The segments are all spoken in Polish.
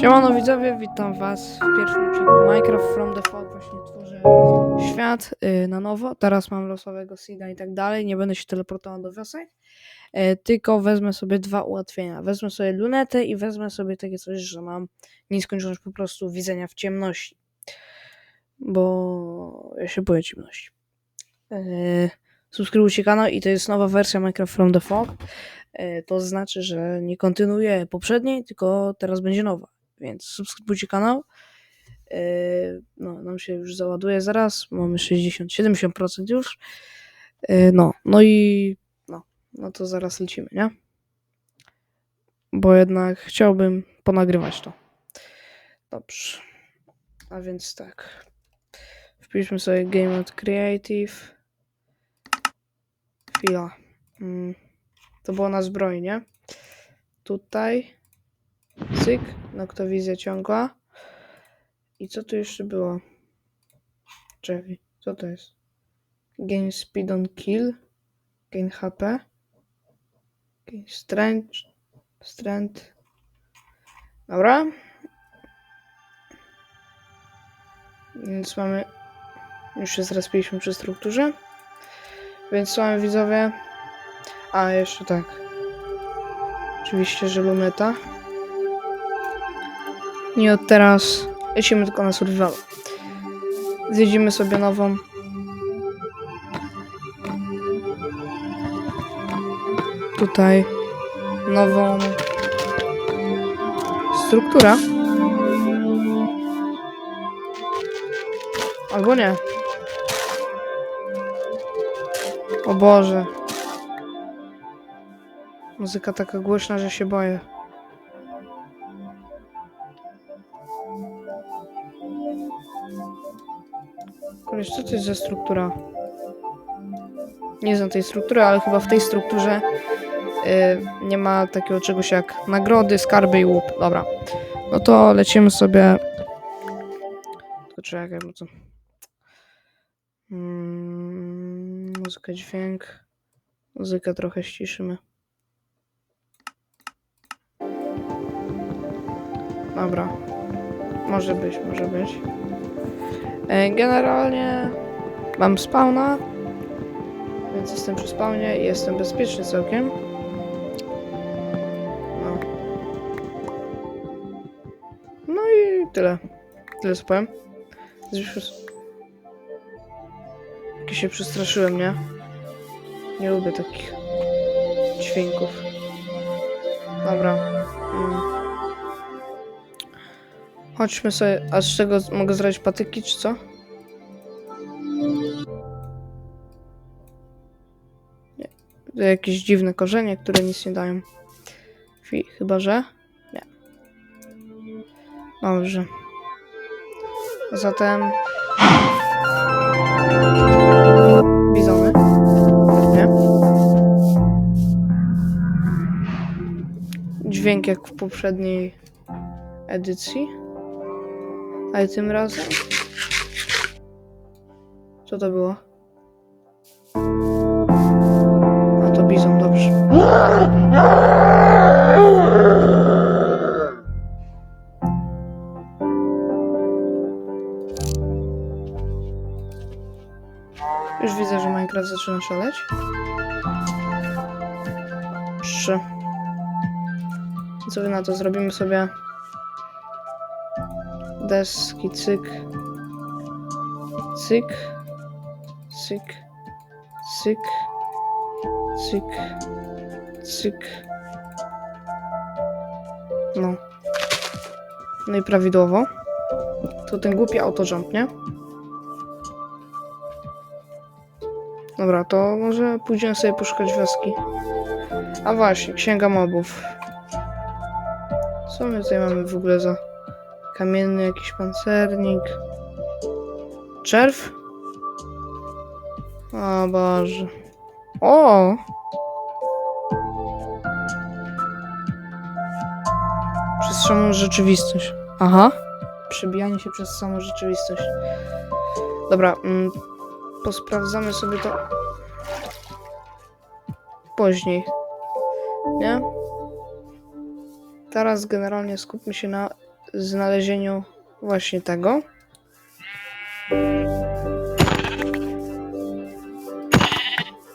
Siemano widzowie, witam was w pierwszym odcinku Minecraft from the Fall. Właśnie tworzę świat y, na nowo. Teraz mam losowego seeda i tak dalej. Nie będę się teleportował do wiosek. Y, tylko wezmę sobie dwa ułatwienia. Wezmę sobie lunetę i wezmę sobie takie coś, że mam nieskończoność po prostu widzenia w ciemności. Bo ja się boję ciemności. Y, subskrybujcie kanał i to jest nowa wersja Minecraft from the Fog. Y, To znaczy, że nie kontynuuję poprzedniej, tylko teraz będzie nowa. Więc subskrybujcie kanał. Yy, No, nam się już załaduje zaraz. Mamy 60-70% już. Yy, No, no i no, no to zaraz lecimy, nie? Bo jednak chciałbym ponagrywać to. Dobrze. A więc tak. Wpiszmy sobie Game Mode Creative. Chwila. Mm, To było na zbroi, nie? Tutaj. Cyk. Noktowizja ciągła. I co tu jeszcze było? Czekaj, co to jest? Gain speed on kill. Gain HP. Gain strength. Strength. Dobra. Więc mamy... Już się zrespiliśmy przy strukturze. Więc mamy widzowie? A, jeszcze tak. Oczywiście, że luneta. I od teraz lecimy tylko na survival. Zjedziemy sobie nową. Tutaj nową strukturę. Albo nie. O Boże. Muzyka taka głośna, że się boję. Koleś, co to jest za struktura? Nie znam tej struktury, ale chyba w tej strukturze y, nie ma takiego czegoś jak nagrody, skarby i łup. Dobra. No to lecimy sobie. Tylko czekaj, bo to. Mm, muzyka, dźwięk. Muzykę trochę ściszymy. Dobra. Może być, może być. E, Generalnie mam spawna, więc jestem przy spawnie i jestem bezpieczny całkiem. No. No i tyle. Tyle co powiem. Zresztą... Jak się przestraszyłem, nie? Nie lubię takich dźwięków. Dobra. Mm. Chodźmy sobie. A z czego mogę zrobić patyki, czy co? Nie. To jakieś dziwne korzenie, które nic nie dają. Chyba, że? Nie. Dobrze. Zatem. Bizony. Nie? Dźwięk jak w poprzedniej edycji. Ale tym razem. Co to było? A to bizon, dobrze. Już widzę, że Minecraft zaczyna szaleć. Trzy. Co wy na to? Zrobimy sobie deski, cyk, cyk, cyk, cyk, cyk, cyk. No. No i prawidłowo. To ten głupi autojump, nie? Dobra, to może pójdziemy sobie poszukać wioski. A właśnie, księga mobów. Co my tutaj mamy w ogóle za... Kamienny jakiś pancernik. Czerw? O Boże. O! Przez samą rzeczywistość. Aha. Przebijanie się przez samą rzeczywistość. Dobra, mm, posprawdzamy sobie to później. Nie? Teraz generalnie skupmy się na znalezieniu właśnie tego.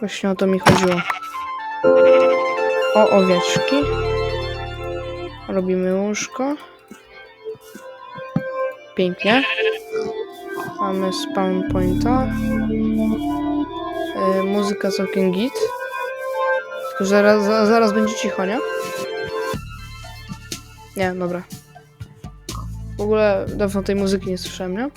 Właśnie o to mi chodziło. O owieczki. Robimy łóżko. Pięknie. Mamy spawn pointa. Yy, muzyka całkiem git. Tylko zaraz, za- zaraz będzie cicho, nie? Nie, dobra. W ogóle dawno tej muzyki nie słyszałem, nie?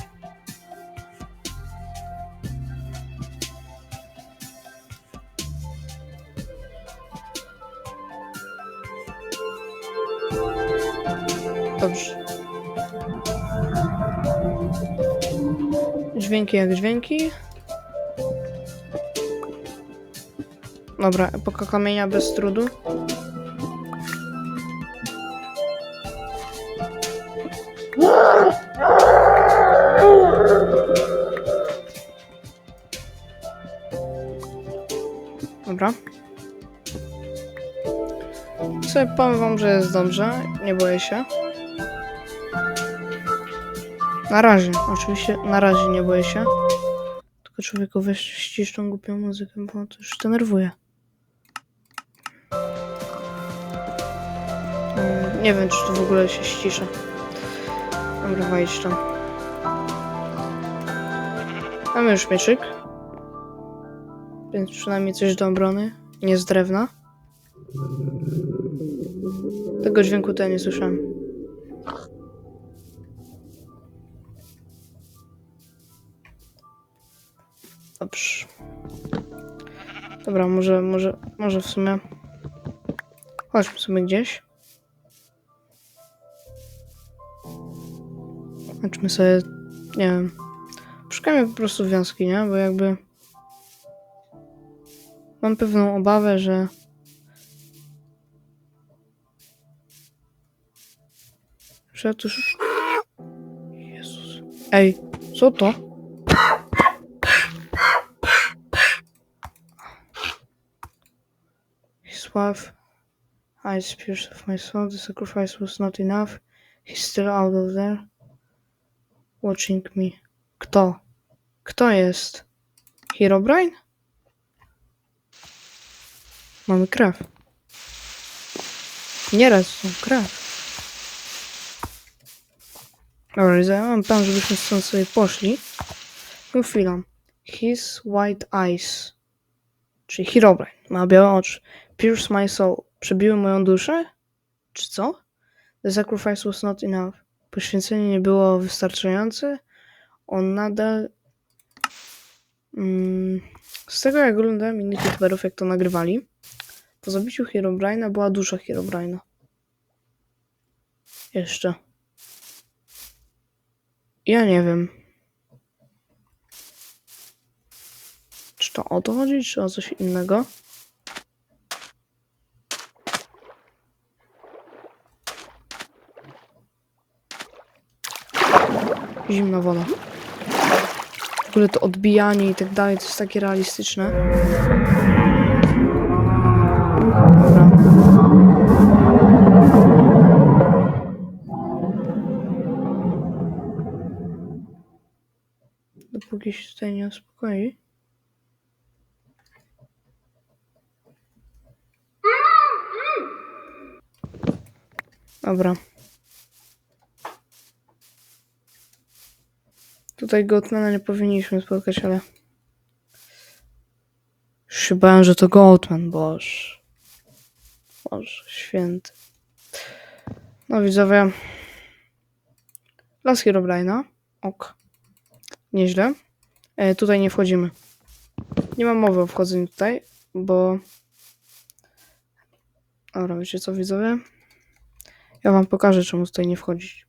Dobrze. Dźwięki jak dźwięki. Dobra, epoka kamienia bez trudu. Sobie powiem wam, że jest dobrze. Nie boję się. Na razie, oczywiście, na razie nie boję się. Tylko człowieku weź ścisz tą głupią muzykę, bo to już denerwuje. Mm, Nie wiem, czy to w ogóle się ściszy. Dobra, wejdź tam. Mamy już mieczyk. Więc przynajmniej coś do obrony. Nie z drewna. Tego dźwięku to nie słyszałem. Dobrze. Dobra, może, może, może w sumie. Chodźmy sobie gdzieś. Chodźmy sobie, nie wiem. Szukajmy po prostu wioski, nie? Bo jakby. Mam pewną obawę, że. Że tu. Jezus. Ej, co to? His wife eyes pierced of my soul. The sacrifice was not enough. He's still out of there. Watching me. Kto? Kto jest? Herobrine? Mamy krew. Nieraz tą krew. Dobra, ja mam żebyśmy stąd sobie poszli. Tylko chwilą. His white eyes. Czyli Herobrine. Ma białe oczy. Pierce my soul. Przebiły moją duszę? Czy co? The sacrifice was not enough. Poświęcenie nie było wystarczające. On nadal... Mm, z tego jak oglądałem innych youtuberów, jak to nagrywali, po zabiciu Herobrine'a była dusza Herobrine'a. Jeszcze. Ja nie wiem. Czy to o to chodzi, czy o coś innego? Zimna woda. W ogóle to odbijanie i tak dalej, to jest takie realistyczne. Się tutaj nie uspokoi. Dobra. Tutaj Goatmana nie powinniśmy spotkać, ale... Się bałem, że to Goatman, boż. Boże, święty. No widzowie. Las Herobrine'a. Ok. Nieźle. E, tutaj nie wchodzimy. Nie mam mowy o wchodzeniu tutaj, bo... Dobra, wiecie co widzowie? Ja wam pokażę, czemu tutaj nie wchodzić.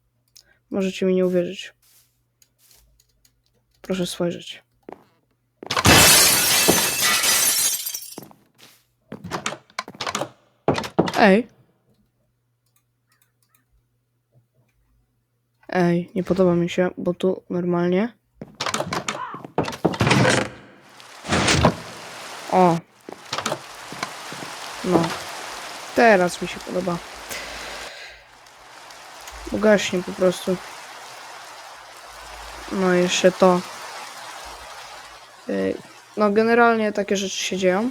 Możecie mi nie uwierzyć. Proszę spojrzeć. Ej. Ej, nie podoba mi się, bo tu normalnie. O. No. Teraz mi się podoba. ugaśnie po prostu. No jeszcze to. Y, No generalnie takie rzeczy się dzieją.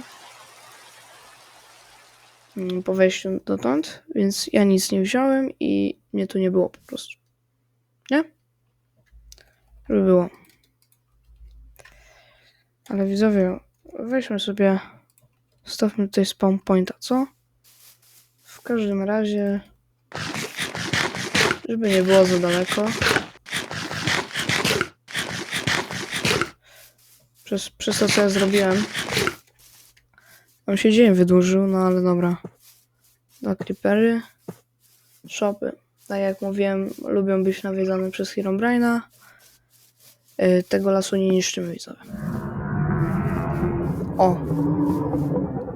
Mm, Po wejściu dotąd, więc ja nic nie wziąłem i mnie tu nie było po prostu. Nie? Żeby było. Ale widzowie, weźmy sobie, stawmy tutaj spawn pointa, co? W każdym razie, żeby nie było za daleko. Przez, przez to, co ja zrobiłem. On się dzień wydłużył, no ale dobra. Dwa creepery. Shopy. Tak jak mówiłem, lubią być nawiedzane przez Herobrine'a. Yy, tego lasu nie niszczymy, widzowie. O!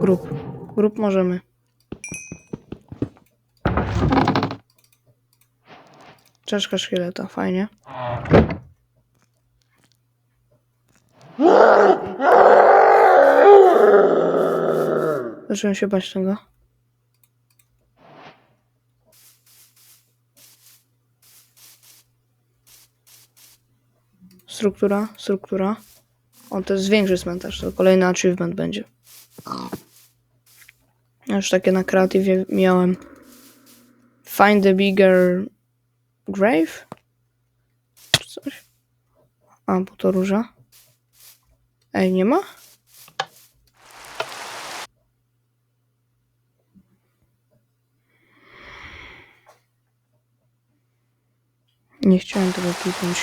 Grup. Grup możemy. Czaszka szkieleta, fajnie. Zacząłem się bać tego. Struktura, struktura. O, to jest większy cmentarz, to kolejny achievement będzie. Już takie na kreatywie miałem. Find the bigger grave? Czy coś? A, bo to róża. Ej, nie ma? Nie chciałem tego kliknąć.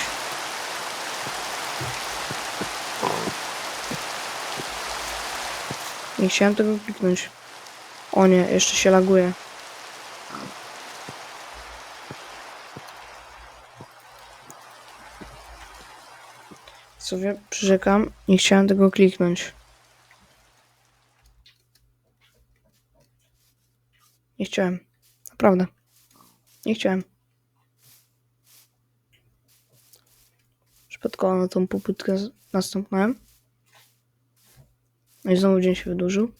Nie chciałem tego kliknąć. O nie, jeszcze się laguje. Sobie przyrzekam, nie chciałem tego kliknąć. Nie chciałem. Naprawdę. Nie chciałem. Przypadkowo na tą popytkę. No i znowu dzień się wydłużył.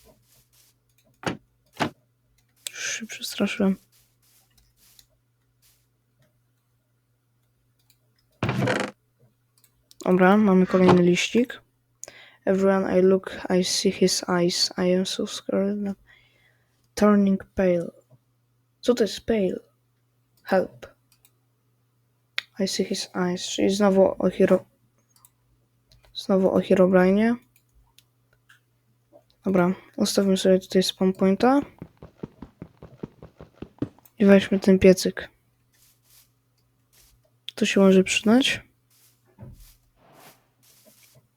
Już się przestraszyłem. Dobra, mamy kolejny liścik. Everyone I look, I see his eyes. I am so scared. Turning pale. Co to jest pale? Help. I see his eyes. Czyli znowu o hero... Znowu o Herobrine. Dobra, ustawmy sobie tutaj spawn pointa. I weźmy ten piecyk. To się może przydać.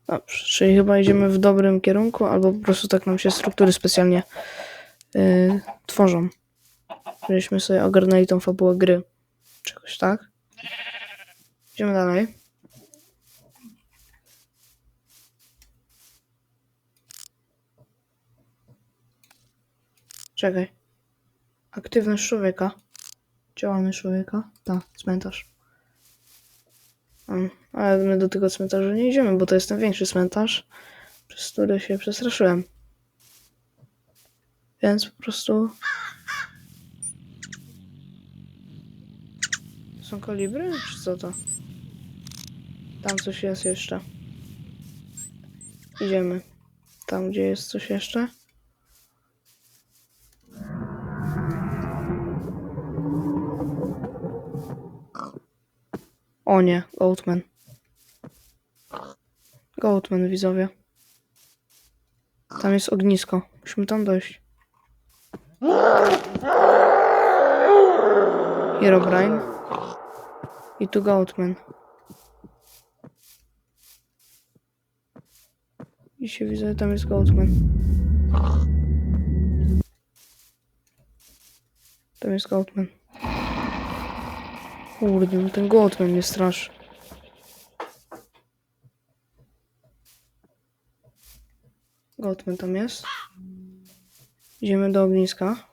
Dobrze, czyli chyba idziemy w dobrym kierunku, albo po prostu tak nam się struktury specjalnie yy, tworzą. Żebyśmy sobie ogarnęli tą fabułę gry. Czegoś tak. Idziemy dalej. Czekaj. Aktywność człowieka. Działalność człowieka. Tak, cmentarz. Mm, Ale my do tego cmentarza nie idziemy, bo to jest ten większy cmentarz, przez który się przestraszyłem. Więc po prostu. Są kolibry? Czy co to? Tam coś jest jeszcze. Idziemy. Tam, gdzie jest coś jeszcze. O nie, Goatman. Goatman, widzowie. Tam jest ognisko. Musimy tam dojść. Herobrine. I tu Goatman. I się widzę, tam jest Goatman. Tam jest Goatman. Kurde, no ten Goatman mnie straszy. Goatman tam jest. Idziemy do ogniska.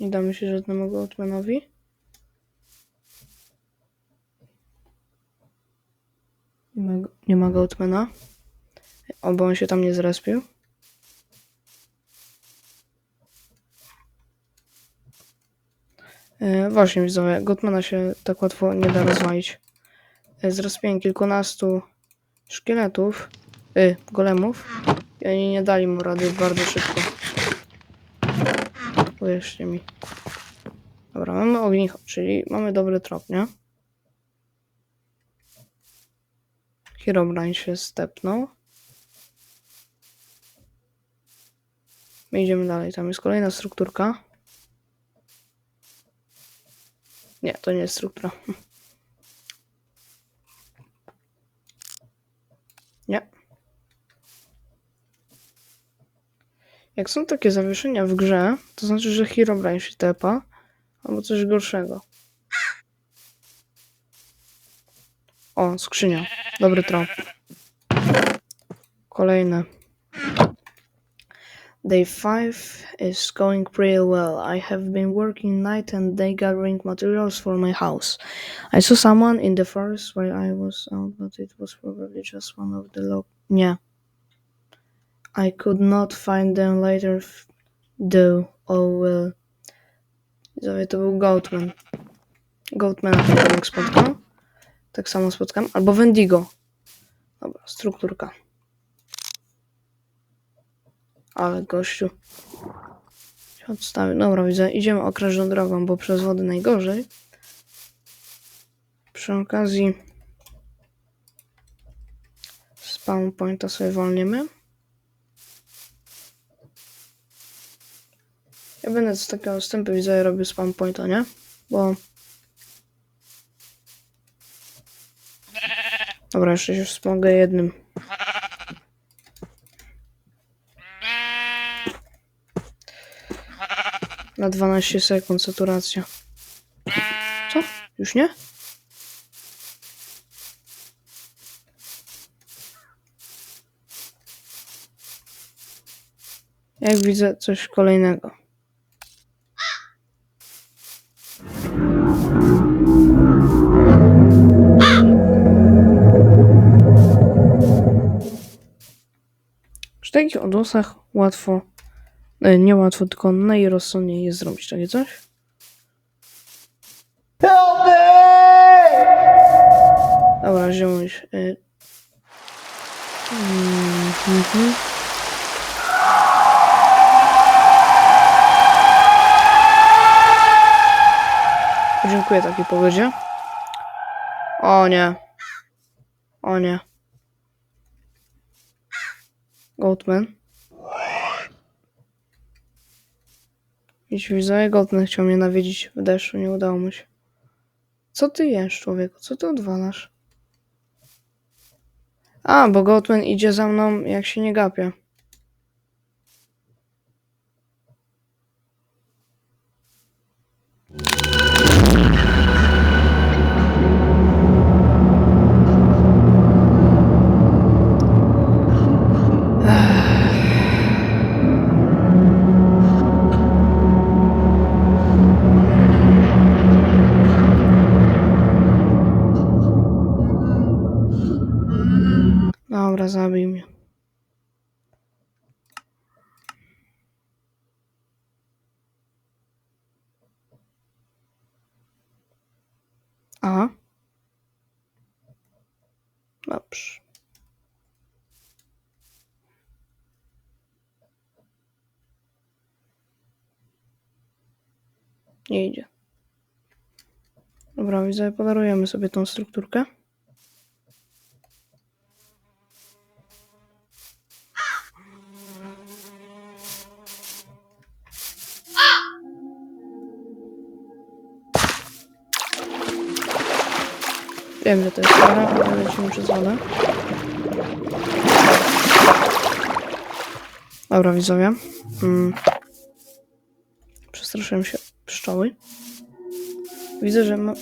Nie damy się żadnemu Goatmanowi. Nie ma, nie ma Goatmana. Oby on się tam nie zrespił. E, właśnie widzowie, Gottmana się tak łatwo nie da rozwalić. E, kilkunastu szkieletów, y, golemów i oni nie dali mu rady bardzo szybko. Uwierzcie mi. Dobra, mamy ognicho, czyli mamy dobry trop, nie? Herobrine się stepnął. My idziemy dalej, tam jest kolejna strukturka. Nie, to nie jest struktura. Nie. Jak są takie zawieszenia w grze, to znaczy, że Herobrine się tepa, albo coś gorszego. O, skrzynia. Dobry trop. Kolejne. Day 5 is going pretty well. I have been working night and day gathering materials for my house. I saw someone in the forest while I was out, but it was probably just one of the log. yeah. I could not find them later, though. Oh well. Widzowie, to był Goatman. Goatmana jak. Tak samo spotkam. Albo Wendigo. Dobra, strukturka. Ale gościu. Się odstawił. Dobra, widzę. Idziemy okrężną drogą, bo przez wody najgorzej. Przy okazji spawn pointa sobie wolnimy. Ja będę z takiego wstępu widzę robił spawn pointa, nie? Bo... Dobra, jeszcze się wspomogę jednym. Na 12 sekund saturacja. Co? Już nie? Jak widzę coś kolejnego. Przy takich odgłosach łatwo, e, nie łatwo, tylko najrozsądniej jest zrobić takie coś. Help me! Dobra, ziomuś. Y... Mm. Dziękuję takiej pogodzie. O nie. O nie. Goatman. Jeśli widzowie, Goatman chciał mnie nawiedzić w deszczu, nie udało mu się. Co ty jesz, człowieku? Co ty odwalasz? A, bo Goatman idzie za mną, jak się nie gapię. Zabij mnie. Aha. Dobrze. Nie idzie. Dobra, widzę, podarujemy sobie tą strukturkę. Wiem, że to jest para, ale lecimy przez wodę. Dobra, widzowie. Mm. Przestraszyłem się pszczoły. Widzę, że ma...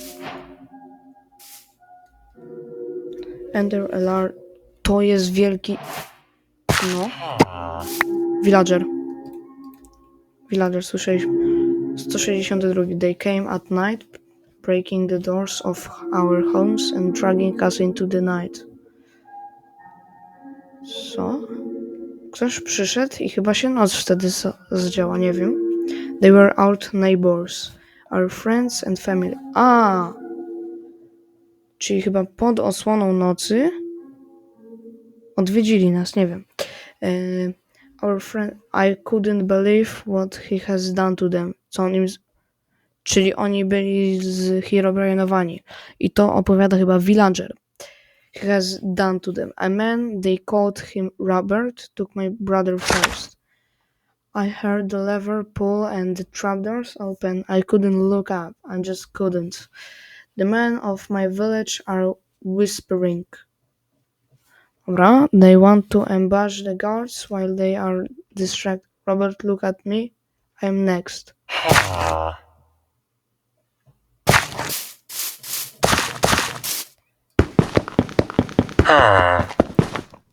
Ender Alarm. To jest wielki... No. Villager. Villager, słyszeliśmy. 162. They came at night, breaking the doors of our homes and dragging us into the night. Co? Ktoś przyszedł i chyba się noc wtedy zdziała, nie wiem. They were our neighbors. our friends and family. A! Czyli chyba pod osłoną nocy odwiedzili nas, nie wiem. E, our friend, I couldn't believe what he has done to them. Co on im... Czyli oni byli z Herobrine'owani. I to opowiada chyba Villager. He has done to them. A man, they called him Robert, took my brother first. I heard the lever pull and the trapdoors open. I couldn't look up. I just couldn't. The men of my village are whispering. Dobra, they want to ambush the guards while they are distracted. Robert, look at me. I am next. Ah.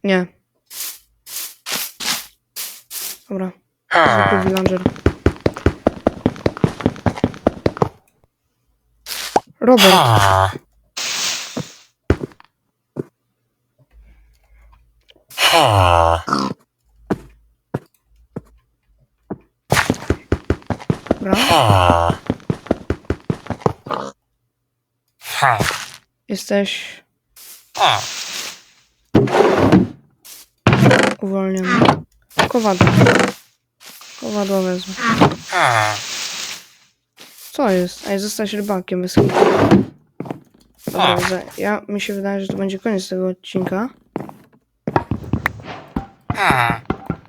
Nie. Dobra. Zwykły villager. Robert. Dobra. Jesteś uwolniony. Kowadło. Kowadło wezmę. Co jest? Ej, zostać rybakiem bez. Dobra, za- ja, mi się wydaje, że to będzie koniec tego odcinka.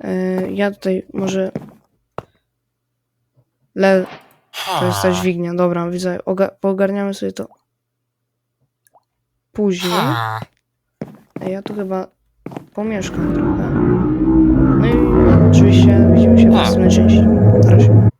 E, ja tutaj może... Le... To jest ta dźwignia, dobra, widzę. Oga- poogarniamy sobie to później. Ej, ja tu chyba pomieszkam trochę. No i oczywiście widzimy się w następnej części. Na razie.